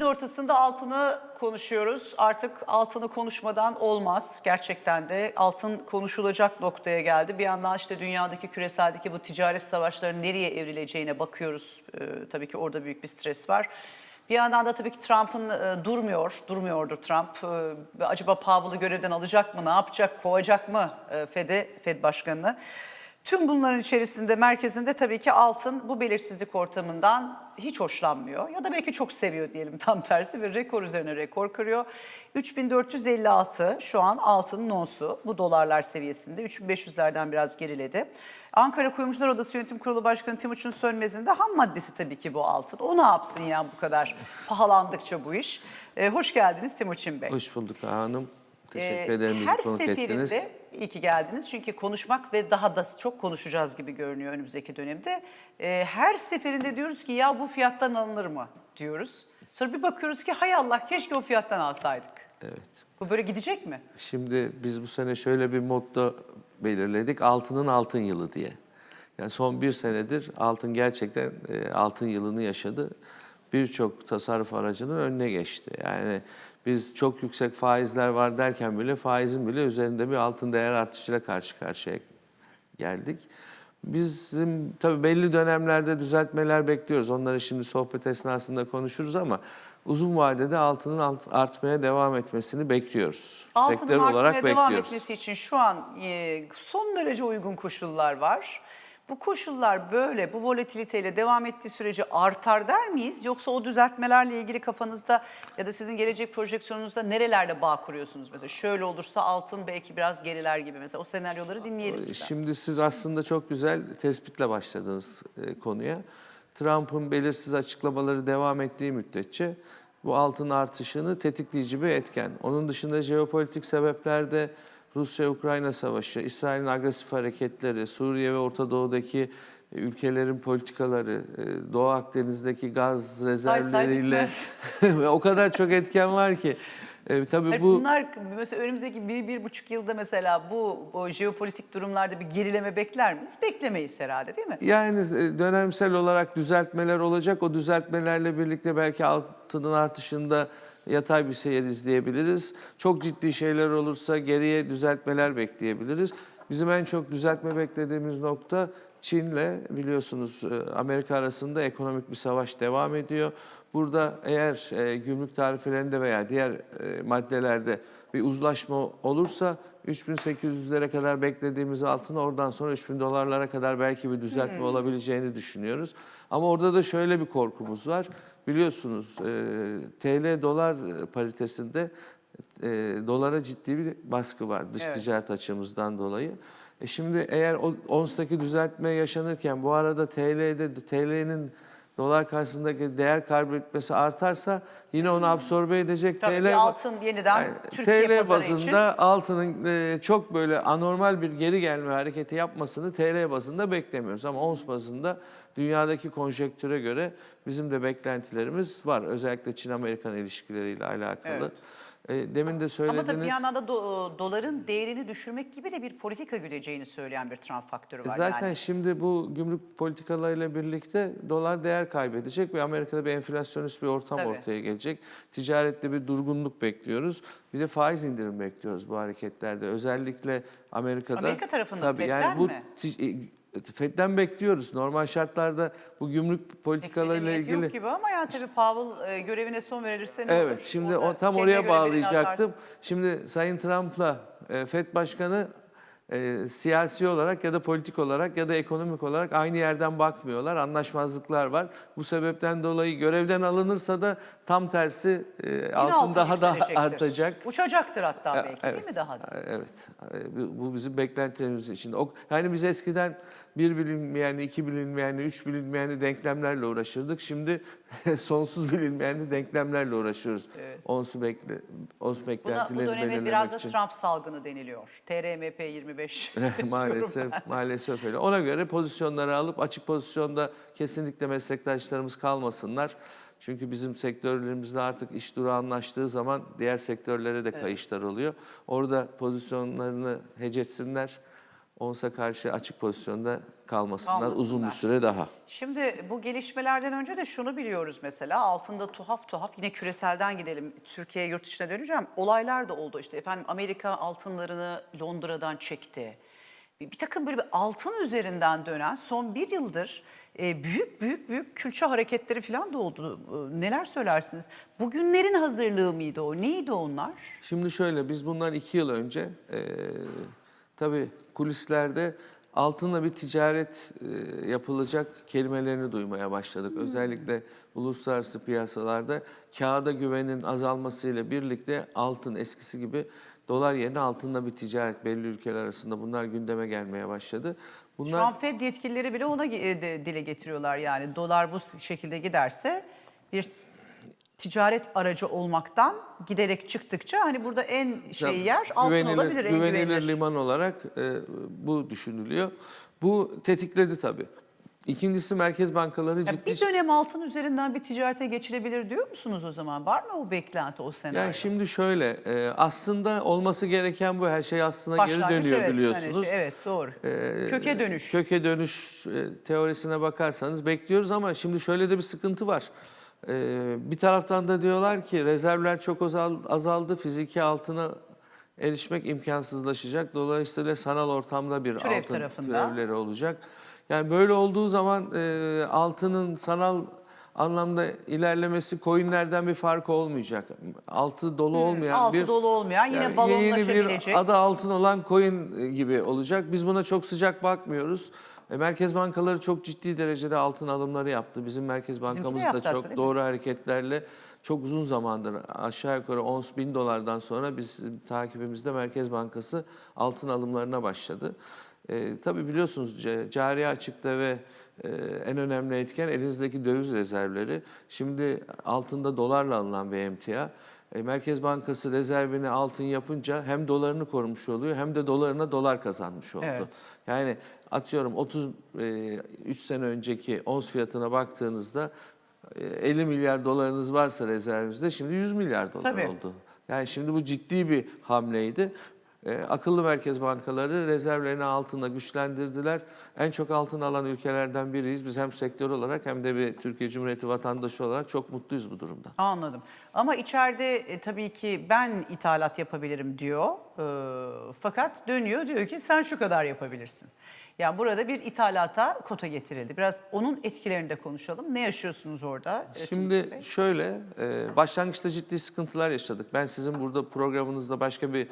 Gün ortasında altını konuşuyoruz. Artık altını konuşmadan olmaz. Gerçekten de altın konuşulacak noktaya geldi. Bir yandan işte dünyadaki küreseldeki bu ticaret savaşlarının nereye evrileceğine bakıyoruz. Ee, tabii ki orada büyük bir stres var. Bir yandan da tabii ki Trump'ın e, durmuyor, durmuyordur Trump. Ve acaba Powell'ı görevden alacak mı, ne yapacak, kovacak mı e, Fed'e, Fed başkanını? Tüm bunların içerisinde merkezinde tabii ki altın bu belirsizlik ortamından hiç hoşlanmıyor ya da belki çok seviyor diyelim tam tersi ve rekor üzerine rekor kırıyor. 3456 şu an altının onsu bu dolarlar seviyesinde 3500'lerden biraz geriledi. Ankara Kuyumcular Odası Yönetim Kurulu Başkanı Timuçin Sönmez'in de ham maddesi tabii ki bu altın. O ne yapsın ya bu kadar pahalandıkça bu iş. Ee, hoş geldiniz Timuçin Bey. Hoş bulduk Hanım. Teşekkür Ee, ederim bizi Her konuk seferinde ettiniz. iyi ki geldiniz. Çünkü konuşmak ve daha da çok konuşacağız gibi görünüyor önümüzdeki dönemde. Ee, her seferinde diyoruz ki ya bu fiyattan alınır mı diyoruz. Sonra bir bakıyoruz ki hay Allah keşke o fiyattan alsaydık. Evet. Bu böyle gidecek mi? Şimdi biz bu sene şöyle bir motto belirledik. Altının altın yılı diye. Yani son bir senedir altın gerçekten e, altın yılını yaşadı. Birçok tasarruf aracının önüne geçti. Yani biz çok yüksek faizler var derken bile faizin bile üzerinde bir altın değer artışıyla karşı karşıya geldik. Bizim tabii belli dönemlerde düzeltmeler bekliyoruz. Onları şimdi sohbet esnasında konuşuruz ama uzun vadede altının alt- artmaya devam etmesini bekliyoruz. Altının Sektör artmaya olarak devam bekliyoruz. etmesi için şu an e, son derece uygun koşullar var. Bu koşullar böyle, bu volatiliteyle devam ettiği sürece artar der miyiz? Yoksa o düzeltmelerle ilgili kafanızda ya da sizin gelecek projeksiyonunuzda nerelerle bağ kuruyorsunuz? Mesela şöyle olursa altın belki biraz geriler gibi mesela o senaryoları dinleyelim sizden. Şimdi siz aslında çok güzel tespitle başladınız e, konuya. Trump'ın belirsiz açıklamaları devam ettiği müddetçe bu altın artışını tetikleyici bir etken. Onun dışında jeopolitik sebeplerde Rusya-Ukrayna savaşı, İsrail'in agresif hareketleri, Suriye ve Orta Doğu'daki e, ülkelerin politikaları, e, Doğu Akdeniz'deki gaz rezervleriyle o kadar çok etken var ki. E, tabii Hayır, bu Bunlar mesela önümüzdeki bir, bir buçuk yılda mesela bu, bu jeopolitik durumlarda bir gerileme bekler miyiz? Beklemeyiz herhalde değil mi? Yani e, dönemsel olarak düzeltmeler olacak. O düzeltmelerle birlikte belki altının artışında yatay bir seyir izleyebiliriz. Çok ciddi şeyler olursa geriye düzeltmeler bekleyebiliriz. Bizim en çok düzeltme beklediğimiz nokta Çin'le biliyorsunuz e, Amerika arasında ekonomik bir savaş devam ediyor. Burada eğer e, gümrük tarifelerinde veya diğer e, maddelerde bir uzlaşma olursa 3800'lere kadar beklediğimiz altın oradan sonra 3000 dolarlara kadar belki bir düzeltme olabileceğini düşünüyoruz. Ama orada da şöyle bir korkumuz var. Biliyorsunuz e, TL dolar paritesinde e, dolara ciddi bir baskı var dış Evet. ticaret açımızdan dolayı. E şimdi eğer o ONS'taki düzeltme yaşanırken bu arada TL'de TL'nin dolar karşısındaki değer kaybetmesi artarsa yine onu absorbe edecek Tabii TL altın yeniden yani Türkiye TL bazında için. altının e, çok böyle anormal bir geri gelme hareketi yapmasını TL bazında beklemiyoruz. Ama ons bazında dünyadaki konjektüre göre bizim de beklentilerimiz var. Özellikle Çin-Amerikan ilişkileriyle alakalı. Evet. E, Demin de Ama söylediğiniz... tabii bir yandan da do- doların değerini düşürmek gibi de bir politika güdeceğini söyleyen bir Trump faktörü var. Zaten yani. şimdi bu gümrük politikalarıyla birlikte dolar değer kaybedecek ve Amerika'da bir enflasyonist bir ortam Tabii. ortaya gelecek. Ticarette bir durgunluk bekliyoruz. Bir de faiz indirim bekliyoruz bu hareketlerde. Özellikle Amerika'da. Amerika tarafından Tabii yani bu mi? Fed'den bekliyoruz. Normal şartlarda bu gümrük politikalarıyla ilgili Yok gibi ama ya tabii Powell e, görevine son verilirse ne Evet, olur? şimdi Orada o tam oraya bağlayacaktım. Şimdi Sayın Trump'la e, FED Başkanı e, siyasi olarak ya da politik olarak ya da ekonomik olarak aynı yerden bakmıyorlar. Anlaşmazlıklar var. Bu sebepten dolayı görevden alınırsa da tam tersi e, altın daha da yükselecektir. artacak. Uçacaktır hatta belki değil mi daha da? Evet. E, bu- Bu bizim beklentilerimiz için. O, yani biz eskiden bir bilinmeyenli, iki bilinmeyenli, üç bilinmeyenli denklemlerle uğraşırdık. Şimdi sonsuz bilinmeyenli denklemlerle uğraşıyoruz. Evet. Onsu bekle, ons Buna, beklentilerini bu döneme biraz da için. Trump salgını deniliyor. TRMP 25. diyorum maalesef maalesef öyle. Ona göre pozisyonları alıp açık pozisyonda kesinlikle meslektaşlarımız kalmasınlar. Çünkü bizim sektörlerimizde artık iş duru anlaştığı zaman diğer sektörlere de kayışlar oluyor. Orada pozisyonlarını hecetsinler. Onsa karşı açık pozisyonda kalmasınlar uzun bir Kalmasınlar. süre daha. Şimdi bu gelişmelerden önce de şunu biliyoruz mesela altında tuhaf tuhaf yine küreselden gidelim Türkiye yurt dışına döneceğim. Olaylar da oldu işte efendim Amerika altınlarını Londra'dan çekti. Bir, bir takım böyle bir altın üzerinden dönen son bir yıldır e, büyük büyük büyük külçe hareketleri falan da oldu. E, neler söylersiniz? Bugünlerin hazırlığı mıydı o? Neydi onlar? Şimdi şöyle biz bundan iki yıl önce e, tabii kulislerde altınla bir ticaret e, yapılacak kelimelerini duymaya başladık. Özellikle uluslararası piyasalarda kağıda güvenin azalmasıyla birlikte altın eskisi gibi dolar yerine altınla bir ticaret belli ülkeler arasında bunlar gündeme gelmeye başladı. Bunlar Şu an Fed yetkilileri bile ona e, dile getiriyorlar yani dolar bu şekilde giderse bir ticaret aracı olmaktan giderek çıktıkça hani burada en şey yer altın güvenilir, olabilir en güvenilir güvenilir. liman olarak e, bu düşünülüyor. Bu tetikledi tabii. İkincisi merkez bankaları ciddi bir dönem altın üzerinden bir ticarete geçilebilir diyor musunuz o zaman? Var mı o beklenti o senaryo? Yani şimdi şöyle e, aslında olması gereken bu her şey aslında Başlangıç, geri dönüyor evet, hani biliyorsunuz. şey, evet doğru. Ee, Köke dönüş. Köke dönüş e, teorisine bakarsanız bekliyoruz ama şimdi şöyle de bir sıkıntı var. Ee, bir taraftan da diyorlar ki rezervler çok azal- azaldı, fiziki altına erişmek imkansızlaşacak. Dolayısıyla sanal ortamda bir Türev altın tarafında. türevleri olacak. Yani böyle olduğu zaman e, altının sanal anlamda ilerlemesi coinlerden bir farkı olmayacak. Altı dolu olmayan Altı bir dolu olmayan yine yani balonlaşabilecek. Yeni bir adı altın olan coin gibi olacak. Biz buna çok sıcak bakmıyoruz. E, Merkez bankaları çok ciddi derecede altın alımları yaptı. Bizim Merkez Bankamız da yaptı aslında, çok değil mi? doğru hareketlerle çok uzun zamandır aşağı yukarı 10 bin dolardan sonra biz takibimizde Merkez Bankası altın alımlarına başladı. E, tabii biliyorsunuz cari açıkta ve e, en önemli etken elinizdeki döviz rezervleri. Şimdi altında dolarla alınan bir emtia. E, Merkez Bankası rezervini altın yapınca hem dolarını korumuş oluyor hem de dolarına dolar kazanmış oldu. Evet. Yani atıyorum 33 sene önceki ons fiyatına baktığınızda e, 50 milyar dolarınız varsa rezervinizde şimdi 100 milyar dolar Tabii. oldu. Yani şimdi bu ciddi bir hamleydi. E, akıllı merkez bankaları rezervlerini altında güçlendirdiler. En çok altın alan ülkelerden biriyiz. Biz hem sektör olarak hem de bir Türkiye Cumhuriyeti vatandaşı olarak çok mutluyuz bu durumda. Anladım. Ama içeride e, tabii ki ben ithalat yapabilirim diyor. Ee, fakat dönüyor diyor ki sen şu kadar yapabilirsin. Yani burada bir ithalata kota getirildi. Biraz onun etkilerini de konuşalım. Ne yaşıyorsunuz orada? e, Şimdi şöyle, e, başlangıçta ciddi sıkıntılar yaşadık. Ben sizin burada programınızda başka bir e,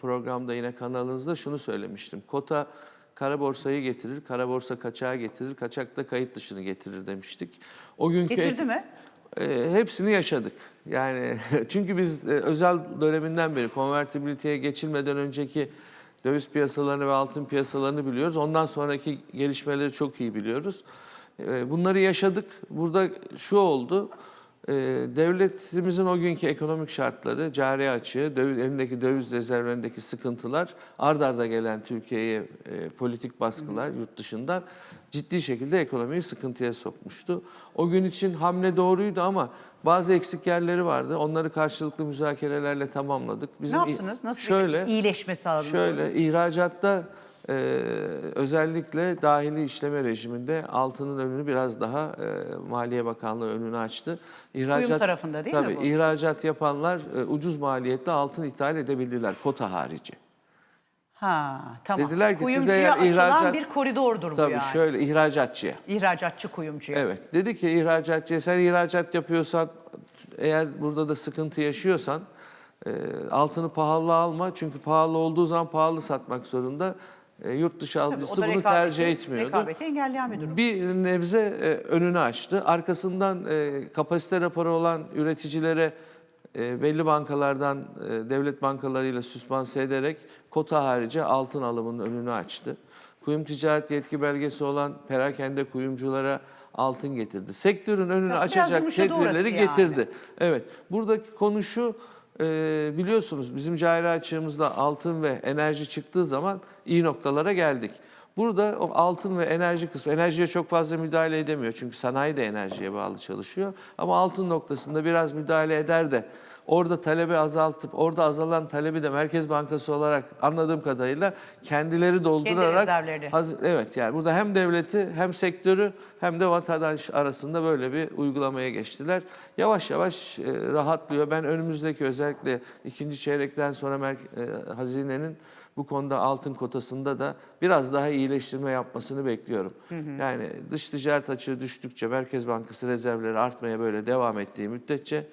programda yine kanalınızda şunu söylemiştim. Kota kara borsayı getirir, kara borsa kaçağı getirir, kaçak da kayıt dışını getirir demiştik. O günkü Getirdi mi? e, hepsini yaşadık. Yani çünkü biz e, özel döneminden beri konvertibiliteye geçilmeden önceki döviz piyasalarını ve altın piyasalarını biliyoruz. Ondan sonraki gelişmeleri çok iyi biliyoruz. E, bunları yaşadık. Burada şu oldu. E, devletimizin o günkü ekonomik şartları, cari açığı, döviz, elindeki döviz rezervlerindeki sıkıntılar, ard arda gelen Türkiye'ye e, politik baskılar yurt dışından ciddi şekilde ekonomiyi sıkıntıya sokmuştu. O gün için hamle doğruydu ama bazı eksik yerleri vardı. Onları karşılıklı müzakerelerle tamamladık. Ne Bizim yaptınız? Nasıl şöyle, bir iyileşme sağladınız? Şöyle ihracatta e, özellikle dahili işleme rejiminde altının önünü biraz daha e, Maliye Bakanlığı önünü açtı. İhracat, tarafında değil mi tabii, bu? ihracat yapanlar e, ucuz maliyette altın ithal edebildiler kota harici. Ha tamam. Dediler ki siz Kuyumcuya eğer ihracat- bir koridordur bu Tabii yani. şöyle ihracatçıya. İhracatçı kuyumcuya. Evet. Dedi ki ihracatçıya sen ihracat yapıyorsan eğer burada da sıkıntı yaşıyorsan e, altını pahalı alma. Çünkü pahalı olduğu zaman pahalı satmak zorunda. E, yurt dışı alıcısı bunu rekabeti- tercih etmiyordu. Rekabeti engelleyen bir durum. Bir nebze e, önünü açtı. Arkasından e, kapasite raporu olan üreticilere e, belli bankalardan e, devlet bankalarıyla süspanse ederek kota harici altın alımının önünü açtı. Kuyum ticaret yetki belgesi olan perakende kuyumculara altın getirdi. Sektörün önünü Ya açacak tedbirleri yani. getirdi. Evet. Buradaki konu şu. E, biliyorsunuz bizim cari açığımızda altın ve enerji çıktığı zaman iyi noktalara geldik. Burada o altın ve enerji kısmı, enerjiye çok fazla müdahale edemiyor. Çünkü sanayi de enerjiye bağlı çalışıyor. Ama altın noktasında biraz müdahale eder de orada talebi azaltıp orada azalan talebi de Merkez Bankası olarak anladığım kadarıyla kendileri doldurarak rezervlerini. Haz- evet yani burada hem devleti hem sektörü hem de vatandaş arasında böyle bir uygulamaya geçtiler. Yavaş yavaş e, rahatlıyor. Ben önümüzdeki özellikle ikinci çeyrekten sonra e, hazinenin bu konuda altın kotasında da biraz daha iyileştirme yapmasını bekliyorum. Yani dış ticaret açığı düştükçe Merkez Bankası rezervleri artmaya böyle devam ettiği müddetçe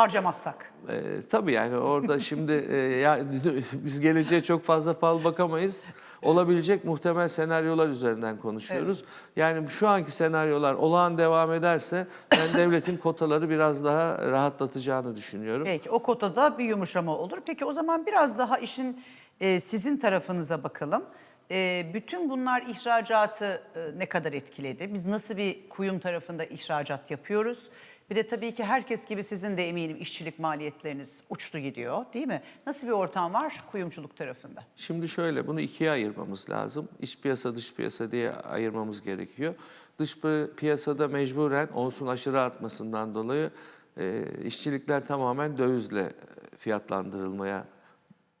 Harcamazsak. e, tabii yani orada şimdi e, ya, biz geleceğe çok fazla fal bakamayız. Olabilecek muhtemel senaryolar üzerinden konuşuyoruz. Yani şu anki senaryolar olağan devam ederse ben devletin kotaları biraz daha rahatlatacağını düşünüyorum. Peki o kotada bir yumuşama olur. Peki o zaman biraz daha işin e, sizin tarafınıza bakalım. E, bütün bunlar ihracatı e, ne kadar etkiledi? Biz nasıl bir kuyum tarafında ihracat yapıyoruz? Bir de tabii ki herkes gibi sizin de eminim işçilik maliyetleriniz uçtu gidiyor değil mi? Nasıl bir ortam var kuyumculuk tarafında? Şimdi şöyle bunu ikiye ayırmamız lazım. İç piyasa dış piyasa diye ayırmamız gerekiyor. Dış pi- piyasada mecburen olsun aşırı artmasından dolayı e, işçilikler tamamen dövizle fiyatlandırılmaya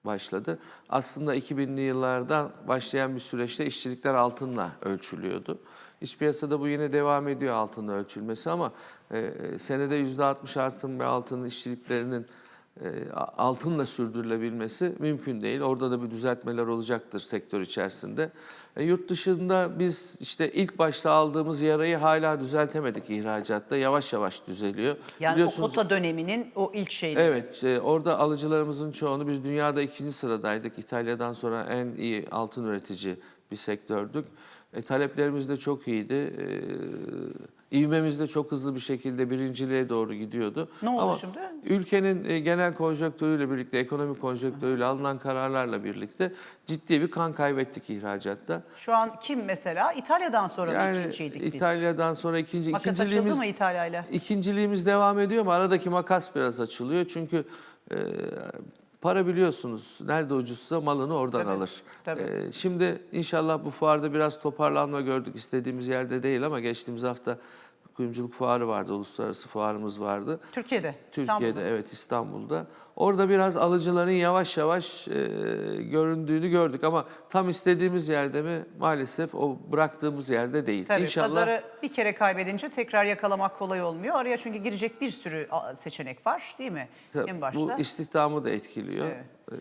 başladı. Aslında 2000'li yıllardan başlayan bir süreçte işçilikler altınla ölçülüyordu. İç piyasada bu yine devam ediyor altınla ölçülmesi ama e, senede %60 artım ve altın işçiliklerinin e, altınla sürdürülebilmesi mümkün değil. Orada da bir düzeltmeler olacaktır sektör içerisinde. E, yurt dışında biz işte ilk başta aldığımız yarayı hala düzeltemedik ihracatta. Yavaş yavaş düzeliyor. Yani Biliyorsunuz- o kota döneminin o ilk şeyleri. Evet, e, orada alıcılarımızın çoğunu biz dünyada ikinci sıradaydık. İtalya'dan sonra en iyi altın üretici bir sektördük. E, taleplerimiz de çok iyiydi. E, ivmemiz de çok hızlı bir şekilde birinciliğe doğru gidiyordu. Ne oldu Ama şimdi? Ülkenin e, genel konjonktürüyle birlikte, ekonomik konjonktürüyle alınan kararlarla birlikte ciddi bir kan kaybettik ihracatta. Şu an kim mesela? İtalya'dan sonra Yani ikinciydik biz? İtalya'dan sonra ikinci, Makas açıldı ikinciliğimiz... mı İtalya'yla? İkinciliğimiz devam ediyor ama aradaki makas biraz açılıyor. Çünkü e, para biliyorsunuz nerede ucuzsa malını oradan Tabii, alır. tabii. E, şimdi inşallah bu fuarda biraz toparlanma gördük. istediğimiz yerde değil ama geçtiğimiz hafta kuyumculuk fuarı vardı, uluslararası fuarımız vardı. Türkiye'de. Türkiye'de İstanbul'da. evet İstanbul'da. Orada biraz alıcıların yavaş yavaş e, göründüğünü gördük ama tam istediğimiz yerde mi maalesef o bıraktığımız yerde değil. Tabii İnşallah pazarı bir kere kaybedince tekrar yakalamak kolay olmuyor. Araya çünkü girecek bir sürü seçenek var değil mi? Tabii, en başta. Bu istihdamı da etkiliyor. Ee,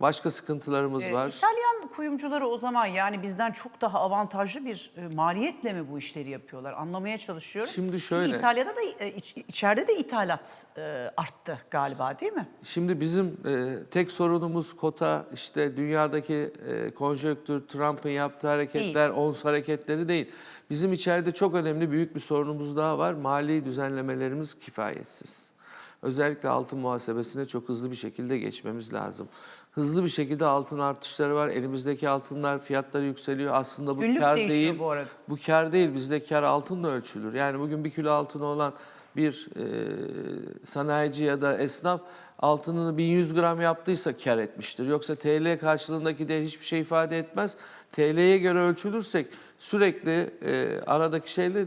Başka sıkıntılarımız Ee, var. İtalyan kuyumcuları o zaman yani bizden çok daha avantajlı bir e, maliyetle mi bu işleri yapıyorlar? Anlamaya çalışıyorum. Şimdi Çünkü şöyle. İtalya'da da e, iç- içeride de ithalat e, arttı galiba değil mi? Şimdi bizim e, tek sorunumuz kota, işte dünyadaki e, konjonktür, Trump'ın yaptığı hareketler, ons hareketleri değil. Bizim içeride çok önemli büyük bir sorunumuz daha var. Mali düzenlemelerimiz kifayetsiz. Özellikle altın muhasebesine çok hızlı bir şekilde geçmemiz lazım. Hızlı bir şekilde altın artışları var. Elimizdeki altınlar fiyatları yükseliyor. Aslında bu Günlük kar değil. bu arada. Bu kar değil. Bizde kar altınla ölçülür. Yani bugün bir kilo altın olan bir e, sanayici ya da esnaf altınını 1100 gram yaptıysa kar etmiştir. Yoksa TL karşılığındaki değer hiçbir şey ifade etmez. TL'ye göre ölçülürsek sürekli e, aradaki şeyle e,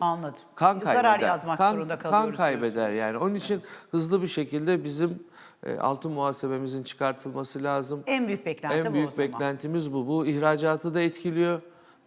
Anladım. kan kaybeder. Zarar yazmak kan, zorunda Kan kalıyoruz kaybeder diyorsunuz. yani. Onun için hızlı bir şekilde bizim e, altın muhasebemizin çıkartılması lazım. En büyük beklenti En bu büyük beklentimiz bu. Bu ihracatı da etkiliyor.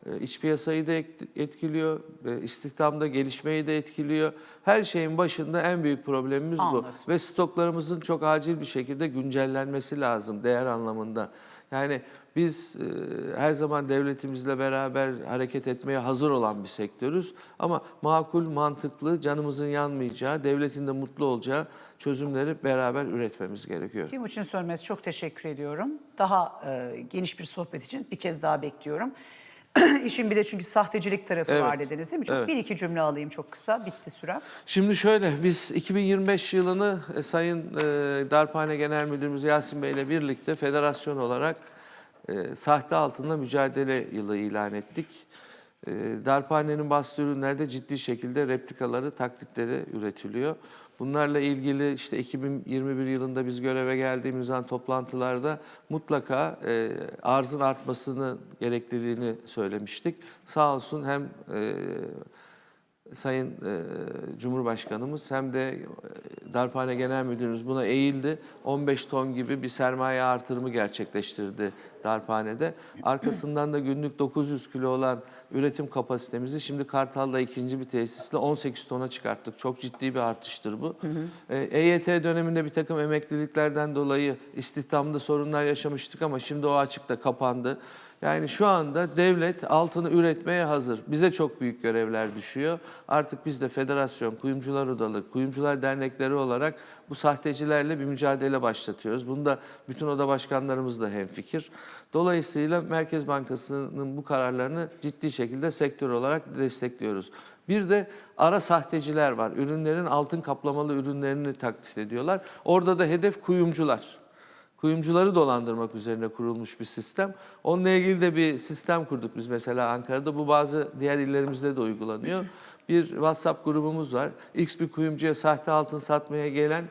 E, iç piyasayı da etkiliyor. e, istihdamda gelişmeyi de etkiliyor. Her şeyin başında en büyük problemimiz Anladım. bu. Ve stoklarımızın çok acil bir şekilde güncellenmesi lazım değer anlamında. Yani biz e, her zaman devletimizle beraber hareket etmeye hazır olan bir sektörüz. Ama makul, mantıklı, canımızın yanmayacağı, devletin de mutlu olacağı çözümleri beraber üretmemiz gerekiyor. Timuçin Sönmez çok teşekkür ediyorum. Daha e, geniş bir sohbet için bir kez daha bekliyorum. İşin bir de çünkü sahtecilik tarafı Evet. var dediniz değil mi? Çok Evet. bir iki cümle alayım çok kısa. Bitti sürem. Şimdi şöyle, biz 2025 yılını e, Sayın e, Darphane Genel Müdürümüz Yasin Bey ile birlikte federasyon olarak e, sahte altınla mücadele yılı ilan ettik. E, Darphane'nin bastığı ürünlerde ciddi şekilde replikaları, taklitleri üretiliyor. Bunlarla ilgili işte 2021 yılında biz göreve geldiğimiz an toplantılarda mutlaka e, arzın artmasını gerekliliğini söylemiştik. Sağ olsun hem e, Sayın e, Cumhurbaşkanımız hem de e, Darphane Genel Müdürümüz buna eğildi. 15 ton gibi bir sermaye artırımı gerçekleştirdi Darphane'de. Arkasından da günlük 900 kilo olan üretim kapasitemizi şimdi Kartal'da ikinci bir tesisle 18 tona çıkarttık. Çok ciddi bir artıştır bu. E, EYT döneminde bir takım emekliliklerden dolayı istihdamda sorunlar yaşamıştık ama şimdi o açıkta kapandı. Yani şu anda devlet altını üretmeye hazır. Bize çok büyük görevler düşüyor. Artık biz de federasyon, kuyumcular odalı, kuyumcular dernekleri olarak bu sahtecilerle bir mücadele başlatıyoruz. Bunda bütün oda başkanlarımız da hemfikir. Dolayısıyla Merkez Bankası'nın bu kararlarını ciddi şekilde sektör olarak destekliyoruz. Bir de ara sahteciler var. Ürünlerin altın kaplamalı ürünlerini taklit ediyorlar. Orada da hedef kuyumcular kuyumcuları dolandırmak üzerine kurulmuş bir sistem. Onunla ilgili de bir sistem kurduk biz mesela Ankara'da. Bu bazı diğer illerimizde de uygulanıyor. Bir WhatsApp grubumuz var. X bir kuyumcuya sahte altın satmaya gelen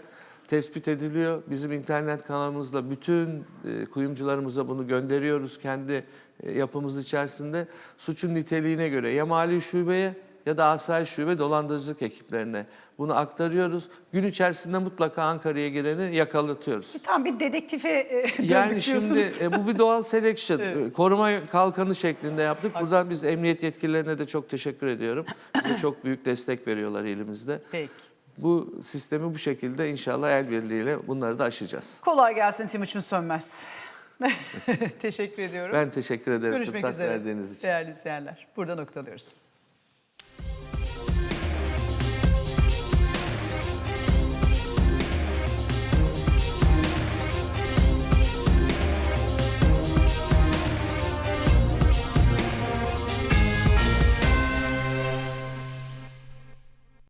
tespit ediliyor. Bizim internet kanalımızla bütün e, kuyumcularımıza bunu gönderiyoruz kendi e, yapımız içerisinde. Suçun niteliğine göre ya mali şubeye ya da asayiş şube dolandırıcılık ekiplerine bunu aktarıyoruz. Gün içerisinde mutlaka Ankara'ya gireni yakalatıyoruz. Tam bir dedektife e, Yani şimdi e, bu bir doğal selection. E, Koruma kalkanı şeklinde yaptık. Buradan biz Haklısınız. emniyet yetkililerine de çok teşekkür ediyorum. Bize çok büyük destek veriyorlar elimizde. Peki. Bu sistemi bu şekilde inşallah el birliğiyle bunları da aşacağız. Kolay gelsin Timuçin Sönmez. Teşekkür ediyorum. Ben teşekkür ederim Görüşmek fırsat üzere verdiğiniz için. değerli izleyenler. Burada noktalıyoruz.